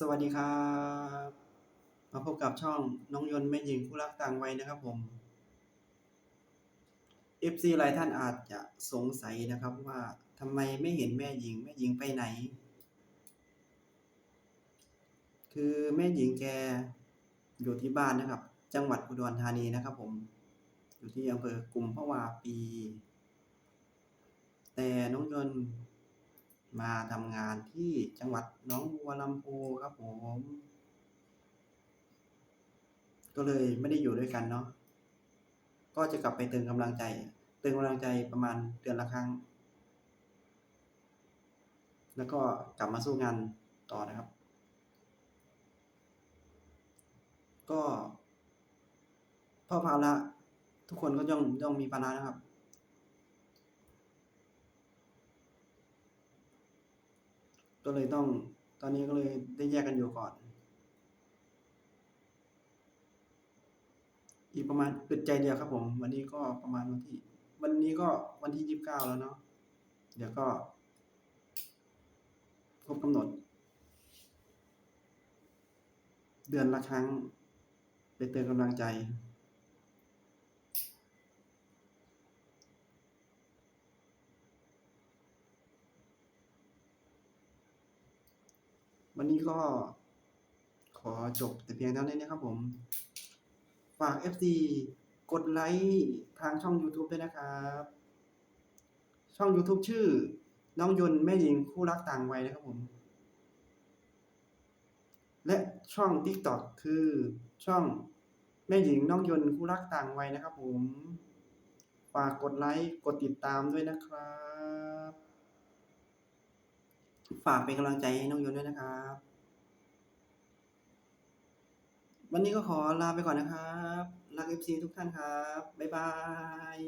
สวัสดีครับ มาพบกับช่องน้องยนต์แม่หญิงคู่รักต่างวัยนะครับผม FC หลายท่านอาจจะสงสัยนะครับว่าทำไมไม่เห็นแม่หญิง แม่หญิงไปไหน คือแม่หญิงแกอยู่ที่บ้านนะครับ จังหวัดอุดรธานีนะครับผม อยู่ที่อำเภอกุมภาวาปี แต่น้องยนต์ มาทำงานที่จังหวัดน้องบัวลำพูครับผม ก็เลยไม่ได้อยู่ด้วยกันเนาะก็จะกลับไปเติมกำลังใจ เติมกำลังใจประมาณเดือนละครั้ง แล้วก็กลับมาสู้งานต่อนะครับ ก็พราะภาระทุกคนก็ย่อมย่อมมีภาระนะครับ ก็เลยต้องตอนนี้ก็เลยได้แยกกันอยู่ก่อน อีกประมาณอึดใจเดียวครับผม วันนี้ก็ประมาณวันที่ วันนี้ก็วันที่ยี่สิบเก้าแล้วเนาะเดี๋ยวก็ครบกำหนด เดือนละครั้ง ไปเติมกำลังใจ วันนี้ก็ขอจบแต่เพียงเท่านี้นะครับผม ฝาก FC กดไลค์ทางช่อง YouTube ด้วยนะครับ ช่อง YouTube ชื่อ น้องยนต์แม่หญิงคู่รักต่างวัยนะครับผม และช่อง TikTok คือช่องแม่หญิงน้องยนต์คู่รักต่างวัยนะครับผม ฝากกดไลค์กดติดตามด้วยนะครับ ฝากเป็นกำลังใจให้น้องยนด้วยนะครับ วันนี้ก็ขอลาไปก่อนนะครับ รักเอฟซีทุกท่านครับ บ๊ายบาย